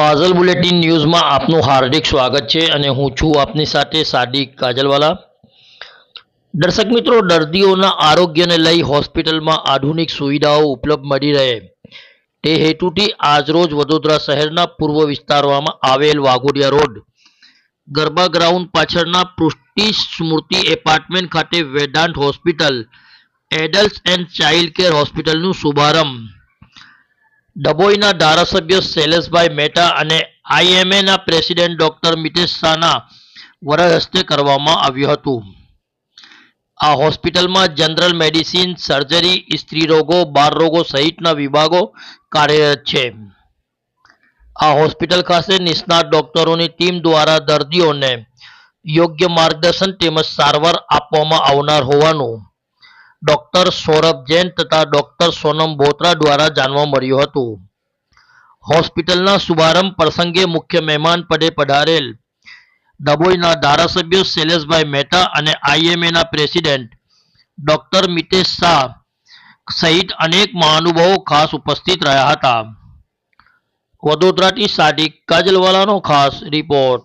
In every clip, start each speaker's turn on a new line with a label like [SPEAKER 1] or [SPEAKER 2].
[SPEAKER 1] કાજલ bulletin ન્યૂઝમાં આપનું હાર્દિક સ્વાગત છે અને હું છું આપની સાથે સાદિક કાજલવાલા. દર્શક મિત્રો, દર્દીઓના આરોગ્યને લઈ હોસ્પિટલમાં આધુનિક સુવિધાઓ ઉપલબ્ધ મળી રહે. તે હેતુથી આજરોજ વડોદરા શહેરના પૂર્વ વિસ્તારમાં આવેલ વાઘોડિયા રોડ, ગરબા ગ્રાઉન્ડ પાછળના પૃષ્ટિ સ્મૃતિ એપાર્ટમેન્ટ ખાતે Vedant hospital adult and child care હોસ્પિટલનું શુભારંભ. ડભોઈના ધારાસભ્ય શૈલેષભાઈ મહેતા અને આઈએમએના પ્રેસિડેન્ટ ડોક્ટર મિતેશ શાહના વરદ હસ્તે કરવામાં આવ્યું હતું. આ હોસ્પિટલમાં જનરલ મેડિસિન, સર્જરી, સ્ત્રી રોગો, બાળ રોગો સહિતના વિભાગો કાર્યરત છે. આ હોસ્પિટલ ખાતે નિષ્ણાત ડોક્ટરોની ટીમ દ્વારા દર્દીઓને યોગ્ય માર્ગદર્શન તેમજ સારવાર આપવામાં આવનાર હોવાનું ડોક્ટર સૌરભ જૈન તથા ડોક્ટર સોનમ બોત્રા દ્વારા જાણવા મળ્યું હતું. હોસ્પિટલના શુભારંભ પ્રસંગે મુખ્ય મહેમાન પદે પધારેલ ડભોઈના ધારાસભ્ય શૈલેષભાઈ મહેતા અને આઈએમએના પ્રેસિડેન્ટ ડોક્ટર મિતેશ શાહ સહિત અનેક મહાનુભાવો ખાસ ઉપસ્થિત રહ્યા હતા. વડોદરાથી સાદિક કાજલવાલાનો ખાસ રિપોર્ટ.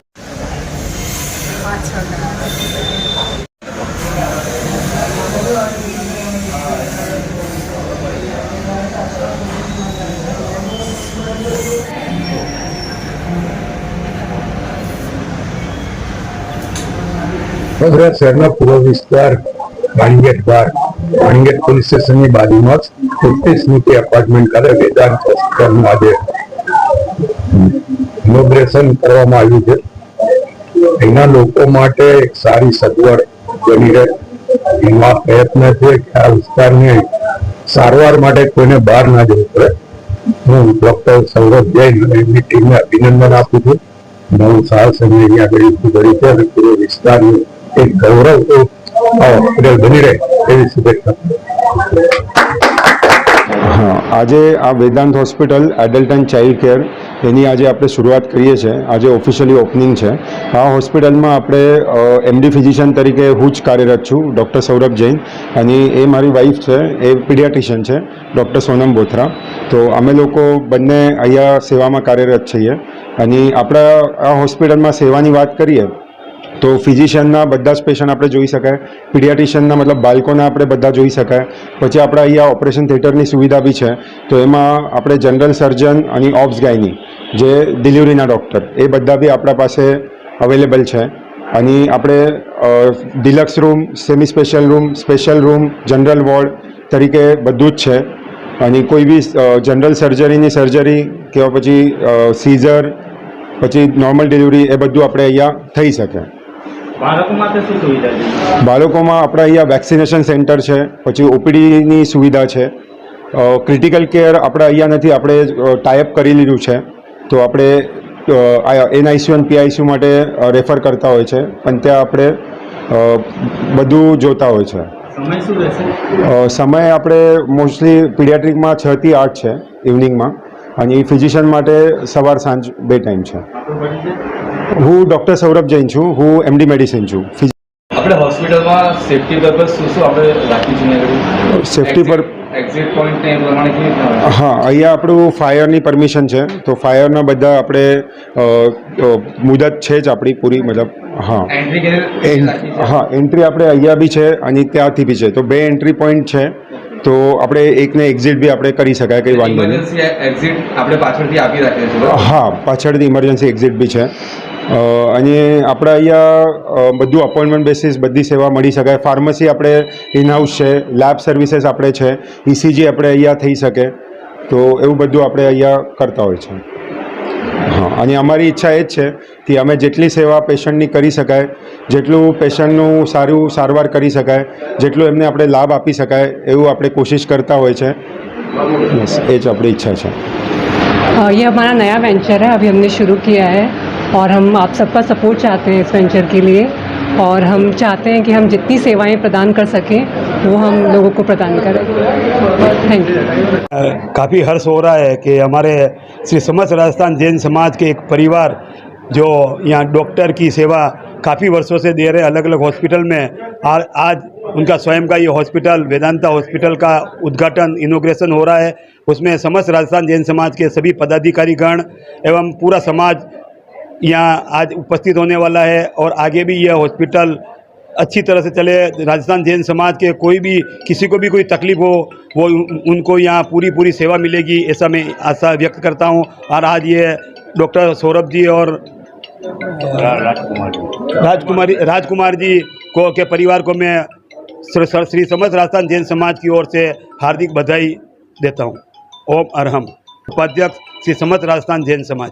[SPEAKER 2] Vadodara શહેરના પૂર્વ વિસ્તાર વાણીગેટ બાર. વાણીગેટ પોલીસ સ્ટેશનની બાજુમાં ફિફ્ટી નીતિ એપાર્ટમેન્ટ ખાતે વેદાંત હોસ્પિટલનું આજે ઇનોગ્રેશન કરવામાં આવ્યું છે. એના લોકો માટે એક સારી સગવડ બની રહે. આ પ્રયત્ન છે કે આ વિસ્તારને સારવાર માટે કોઈને બહાર ના જવું પડે. હું ડોક્ટર સૌરભ જૈન અને એમની ટીમને અભિનંદન આપું છું. નવું સાહસ એમને અહીંયા આગળ ઊભું કર્યું છે અને પૂરો વિસ્તારનું એક ગૌરવ બની રહે એવી શુભેચ્છા.
[SPEAKER 3] હા, આજે આ Vedant hospital adult and child care, એની આજે આપણે શરૂઆત કરીએ છીએ. આજે ઓફિશિયલી ઓપનિંગ છે. આ હોસ્પિટલમાં આપણે એમડી ફિઝિશિયન તરીકે હું જ કાર્યરત છું, ડૉક્ટર સૌરભ જૈન. અને એ મારી વાઈફ છે, એ પીડિયાટ્રિશિયન છે, ડૉક્ટર સોનમ બોથરા. તો અમે લોકો બંને અહીંયા સેવામાં કાર્યરત છીએ. અને આપણા આ હોસ્પિટલમાં સેવાની વાત કરીએ તો ફિઝિશિયનના બધા જ પેશન્ટ આપણે જોઈ શકાય. પીડિયાટ્રિશિયનના મતલબ બાળકોના આપણે બધા જોઈ શકાય. પછી આપણે અહીંયા ઓપરેશન થિયેટરની સુવિધા બી છે. તો એમાં આપણે જનરલ સર્જન અને ઓબ્સ ગાયની, જે ડિલિવરીના ડૉક્ટર, એ બધા બી આપણા પાસે અવેલેબલ છે. અને આપણે deluxe room semi special room special room, general ward તરીકે બધું જ છે. અને કોઈ બી જનરલ સર્જરીની સર્જરી કે પછી સીઝર, પછી નોર્મલ ડિલિવરી એ બધું આપણે અહીંયા થઈ શકે. બાળકોમાં આપણા અહીંયા વેક્સિનેશન સેન્ટર છે પછી ઓપીડીની સુવિધા છે. ક્રિટિકલ કેર આપણા અહીંયા નથી આપણે ટાઈપ કરી લીધું છે. તો આપણે એનઆઈસીયુ અને પીઆઈસીયુ માટે રેફર કરતા હોય છે પણ ત્યાં આપણે બધું જોતા હોય છે.
[SPEAKER 4] સમય
[SPEAKER 3] આપણે મોસ્ટલી પીડિયાટ્રિકમાં છ થી આઠ છે ઇવનિંગમાં અને ફિઝિશિયન માટે સવાર સાંજ બે ટાઈમ છે. હું ડૉક્ટર સૌરભ જૈન છું. હું એમડી મેડિસિન છું.
[SPEAKER 5] આપણે હોસ્પિટલમાં સેફટી પર્પઝ શું શું આપણે રાખી છે
[SPEAKER 3] સેફટી પર- હા અહીંયા આપણું ફાયરની પરમિશન છે. તો ફાયરના બધા આપણે મુદત છે જ આપણી પૂરી મતલબ હા. હા એન્ટ્રી આપણે અહીંયા બી છે અને ત્યાંથી બી છે. તો બે એન્ટ્રી પોઈન્ટ છે. તો આપણે એકને એક્ઝિટ બી આપણે કરી શકાય કંઈ વાંધો નહીં.
[SPEAKER 5] એક્ઝિટ આપણે પાછળથી આપી રાખીએ છીએ
[SPEAKER 3] હા પાછળથી ઇમરજન્સી એક્ઝિટ બી છે. અને આપણે અહીંયા અ, બધું અપોઇન્ટમેન્ટ બેસિસ બધી સેવા મળી શકાય ફાર્મસી આપણે ઇનહાઉસ છે લેબ સર્વિસીસ આપણે છે ઇસીજી આપણે અહીંયા થઈ શકે તો એવું બધું આપણે અહીંયા કરતા હોય છે હા અને અમારી ઈચ્છા એ જ છે કે અમે જેટલી સેવા પેશન્ટની કરી શકાય જેટલું પેશન્ટનું સારું સારવાર કરી શકાય જેટલું એમને આપણે લાભ આપી શકાય એવું આપણે કોશિશ કરતા હોય છે બસ એ જ આપણી ઈચ્છા છે
[SPEAKER 6] अ, ये हमारा नया वेंचर है अभी हमने शुरू किया है और हम आप सबका सपोर्ट चाहते हैं इस वेंचर के लिए और हम चाहते हैं कि हम जितनी सेवाएँ प्रदान कर सकें, वो हम लोगों को प्रदान करें। थैंक यू
[SPEAKER 7] काफ़ी हर्ष हो रहा है कि हमारे श्री समस्त राजस्थान जैन समाज के एक परिवार जो यहाँ डॉक्टर की सेवा काफ़ी वर्षों से दे रहे अलग अलग हॉस्पिटल में, आ- आज उनका स्वयं का ये हॉस्पिटल वेदांता हॉस्पिटल का उद्घाटन इनोग्रेशन हो रहा है। उसमें समस्त राजस्थान जैन समाज के सभी पदाधिकारीगण एवं पूरा समाज यहाँ आज उपस्थित होने वाला है और आगे भी यह हॉस्पिटल अच्छी तरह से चले राजस्थान जैन समाज के कोई भी किसी को भी कोई तकलीफ़ हो वो उन- उनको यहाँ पूरी पूरी सेवा मिलेगी ऐसा मैं आशा व्यक्त करता हूँ। और आज ये डॉक्टर सौरभ जी और राजकुमारी राजकुमार जी को के परिवार को मैं श्री समस्त राजस्थान जैन समाज की ओर से हार्दिक बधाई देता हूँ। ओम अरहम। उपाध्यक्ष श्री समस्त राजस्थान जैन समाज।